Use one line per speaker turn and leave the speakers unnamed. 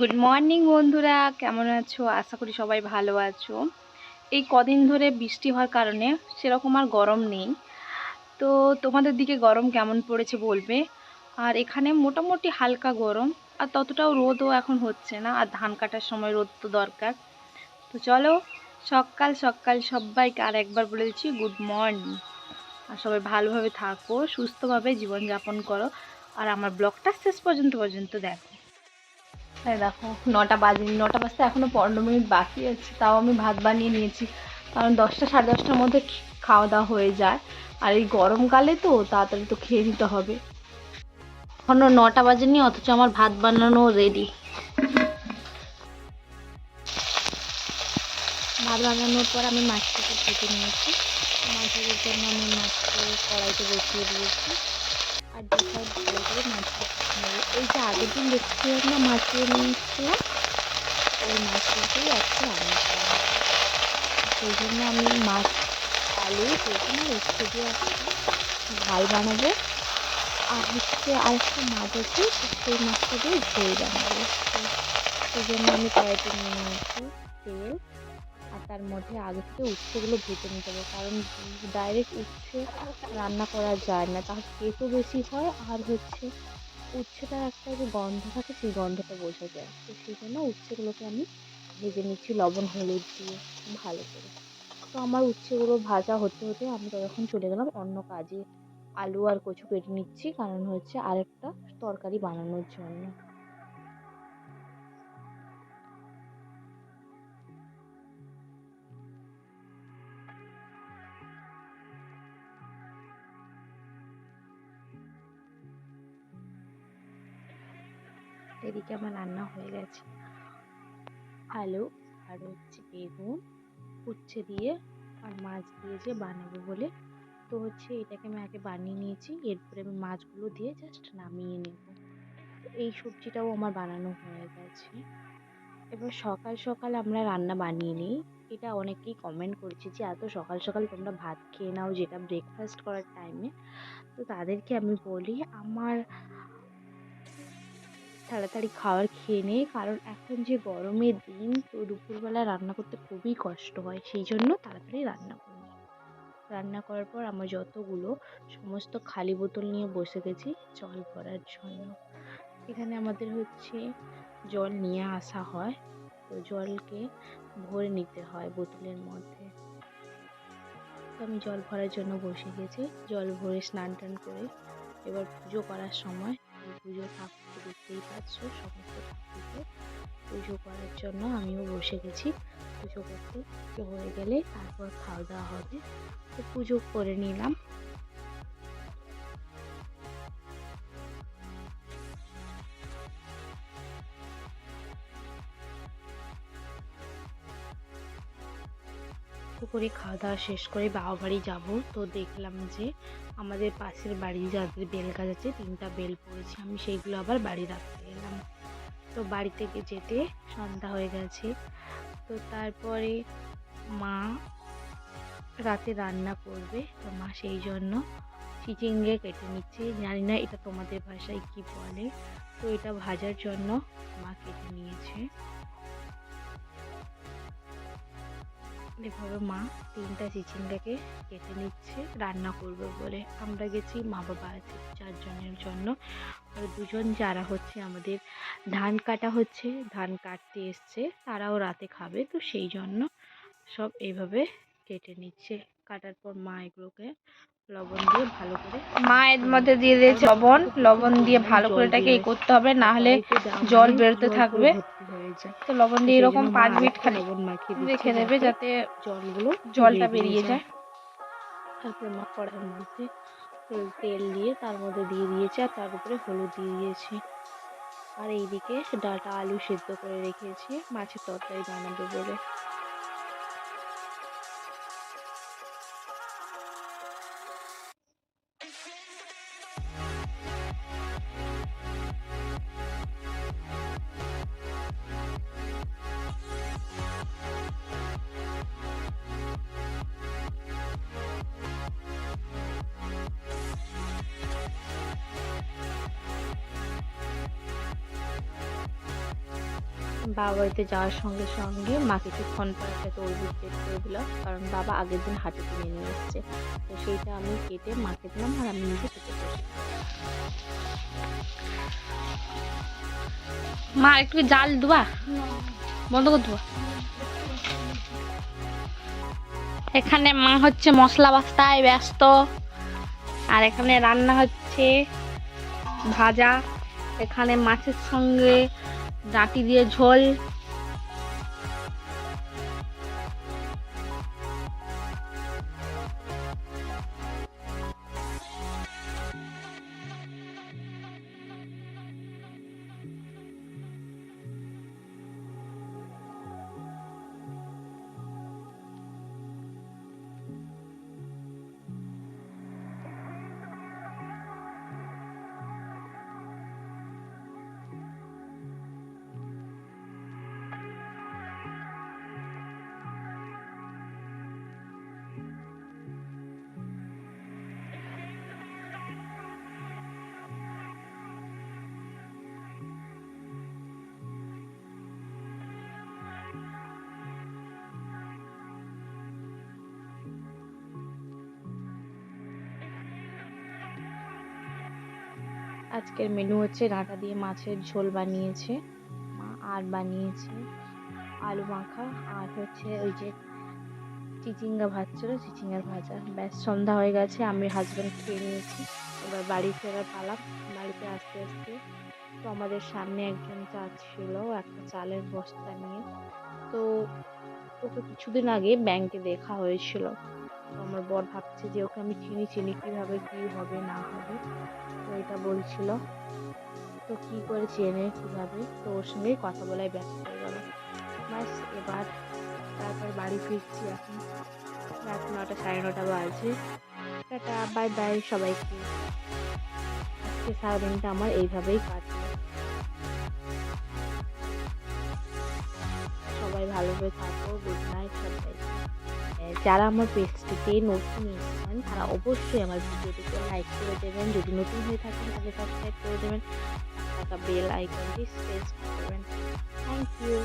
Good morning বন্ধুরা। কেমন আছো? আশা করি সবাই ভালো আছো। এই কদিন ধরে বৃষ্টি হওয়ার কারণে সেরকম আর গরম নেই। তো তোমাদের দিকে গরম কেমন পড়েছে বলবে? আর এখানে মোটামুটি হালকা গরম, আর ততটাও রোদও এখন হচ্ছে না, আর ধান কাটার সময় রোদ তো দরকার। তো চলো, সকাল সকাল সবাইকে আর একবার বলে দিচ্ছি গুড মর্নিং আর সবাই ভালোভাবে থাকো, সুস্থভাবে জীবনযাপন করো। আর আমার ব্লগটা শেষ পর্যন্ত পর্যন্ত দেখো। হ্যাঁ দেখো, নটা বাজেনি নটা বাজতে এখনও পনেরো মিনিট বাকি আছে, তাও আমি ভাত বানিয়ে নিয়েছি। কারণ দশটা সাড়ে দশটার মধ্যে খাওয়া দাওয়া হয়ে যায়। আর এই গরমকালে তো তাড়াতাড়ি তো খেয়ে নিতে হবে। এখনও নটা বাজেনি, অথচ আমার ভাত বানানো রেডি ভাত বানানোর পর আমি মাছটাকে ভেজে নিয়েছি। মাছের জন্য আমি মাছটা কড়াইতে বসিয়ে দিয়েছি। আর দু সাইড ভালো করে মাছটা নেব এই যে আগের দিন দেখছিলাম না, মাছ দিয়ে ওই মাছটাকেই আজকে রান্না করা হবে সেই জন্য আমি মাছ, আলু আর উচ্ছে দিয়ে একটা ঝাল বানাবো। আর হচ্ছে আরেকটা মাছ আছে, সেই মাছটা দিয়ে ঝোল বানাবো। সেই জন্য আমি কড়াইতে নিয়ে নিয়েছি তেল। আর তার মধ্যে আগে থেকে উচ্ছেগুলো ভেজে নিতে হবে, কারণ ডাইরেক্ট উচ্ছে রান্না করা যায় না। তাহলে তেতো বেশি হয়, আর হচ্ছে উচ্ছেটার একটা যে গন্ধ থাকে, সেই গন্ধটা বোঝা যায়। তো সেই জন্য উচ্ছেগুলোকে আমি ভেজে নিচ্ছি লবণ, হলুদ দিয়ে ভালো করে। তো আমার উচ্ছেগুলো ভাজা হতে হতে আমি ততক্ষণ চলে গেলাম অন্য কাজে। আলু আর কচু কেটে নিচ্ছি, কারণ হচ্ছে আরেকটা তরকারি বানানোর জন্য। এদিকে আমার রান্না হয়ে গেছে। আলু আর হচ্ছে বেগুন উচ্ছে দিয়ে আর মাছ দিয়ে যে বানাবো বলে। তো হচ্ছে এটাকে আমি আগে বানিয়ে নিয়েছি, এরপরে আমি মাছগুলো দিয়ে জাস্ট নামিয়ে নেব। এই সবজিটাও আমার বানানো হয়ে গেছে। এবার সকাল সকাল আমরা রান্না বানিয়ে নিই। এটা অনেকেই কমেন্ট করেছে যে, এত সকাল সকাল তোমরা ভাত খেয়ে নাও যেটা ব্রেকফাস্ট করার টাইমে তো তাদেরকে আমি বলি, আমার তাড়াতাড়ি খাবার খেয়ে নেই কারণ এখন যে গরমের দিন, তো দুপুরবেলা রান্না করতে খুবই কষ্ট হয়। সেই জন্য তাড়াতাড়ি রান্না করি রান্না করার পর আমার যতগুলো সমস্ত খালি বোতল নিয়ে বসে গেছি, জল ভরার জন্য। এখানে আমাদের হচ্ছে জল নিয়ে আসা হয়। তো জলকে ভরে নিতে হয় বোতলের মধ্যে। তো আমি জল ভরার জন্য বসে গেছি। জল ভরে স্নান টান করে এবার পুজো করার সময়, পুজো ঠাকুরকে দেখতেই পাচ্ছ, সমস্ত ঠাকুরকে পুজো করার জন্য আমিও বসে গেছি। পুজো করতে হয়ে গেলে তারপর খাওয়া দাওয়া হবে। তো পুজো করে নিলাম। করে খাওয়া দাওয়া শেষ করে বাবা বাড়ি যাব। তো দেখলাম যে আমাদের পাশের বাড়ি যাদের বেল গাছ আছে, তিনটা বেল পড়েছে। আমি সেইগুলো আবার বাড়ি রাখতে এলাম। তো বাড়ি থেকে যেতে সন্ধ্যা হয়ে গেছে। তো তারপরে মা রাতে রান্না করবে। তো মা সেই জন্য চিচিঙ্গে কেটে নিচ্ছে। জানি না এটা তোমাদের ভাষায় কি বলে। তো এটা ভাজার জন্য মা কেটে নিয়েছে। এভাবে মা তিনটা চিচিঙ্গাকে কেটে নিচ্ছে, রান্না করবে বলে। আমরা গেছি মা বাবা আছে চারজনের জন্য। আর দুজন যারা হচ্ছে আমাদের ধান কাটা হচ্ছে, ধান কাটতে এসছে, তারাও রাতে খাবে। তো সেই জন্য সব এইভাবে কেটে নিচ্ছে। কাটার পর মা এগুলোকে লবণ দিয়ে ভালো করে মা এর মধ্যে দিয়ে দিয়েছে লবণ। লবণ দিয়ে ভালো করে এটাকে এই করতে হবে না হলে জল বেরোতে থাকবে। তো লবণ দিয়ে এরকম পাঁচ মিনিট খালি
লবণ মাখিয়ে
রেখে দেবে যাতে
জলগুলো
জলটা বেরিয়ে যায়।
তারপরে মা কড়াইয়ের মধ্যে তেল তেল দিয়ে তার মধ্যে দিয়ে দিয়েছে আর তার উপরে হলুদ দিয়ে দিয়েছি। আর এইদিকে ডাটা আলু সেদ্ধ করে রেখেছি মাছের তরকারি বানাবে বলে।
বাবা বাড়িতে যাওয়ার সঙ্গে সঙ্গে মা কিছুক্ষণ পর একটা তরমুজ বের করে দিলাম। কারণ বাবা আগের দিন হাটে কিনে নিয়ে এসছে। তো সেইটা আমি কেটে মাকে দিলাম আর আমি নিজে বসে মা, একটু জাল দেবা বন্ধ করে দেবো এখানে মা হচ্ছে মশলা বাস্তায় ব্যস্ত। আর এখানে রান্না হচ্ছে ভাজা। এখানে মাছের সঙ্গে ডাঁটি দিয়ে ঝোল আজকের মেনু হচ্ছে ডাঁটা দিয়ে মাছের ঝোল বানিয়েছে আর বানিয়েছে আলু মাখা, আর হচ্ছে ওই যে চিচিঙ্গা ভাত ছিল চিচিঙ্গার ভাজা। ব্যাস, সন্ধ্যা হয়ে গেছে, আমি হাজব্যান্ড খেয়ে নিয়েছি। এবার বাড়ি ফেরার পালাম বাড়িতে আসতে আসতে তো আমাদের সামনে একজন যাচ্ছিল একটা চালের বস্তা নিয়ে। তো ওকে কিছুদিন আগে ব্যাংকে দেখা হয়েছিল। তো আমার বর ভাবছে যে ওকে আমি চিনি চিনি কীভাবে কী হবে, না হবে, তো এটা বলছিল। তো কী করে চেনে কীভাবে? তো ওর সঙ্গেই কথা বলায় ব্যস্ত হয়ে গেল। ব্যাস, এবার তারপর বাড়ি ফিরছি এখন। রাত নটা, সাড়ে নটা বাজে। টাটা বাই বাই সবাইকে। আজকে সারাদিনটা আমার এইভাবেই কাটলো। সবাই ভালোভাবে থাকো গুড নাইট সবাই যারা আমার পেজটিতে নতুন এসেছেন তারা অবশ্যই আমার ভিডিওটিকে লাইক করে দেবেন। যদি নতুন হয়ে থাকেন, তাহলে সাবস্ক্রাইব করে দেবেন। বেল আইকনটি প্রেস করবেন থ্যাংক ইউ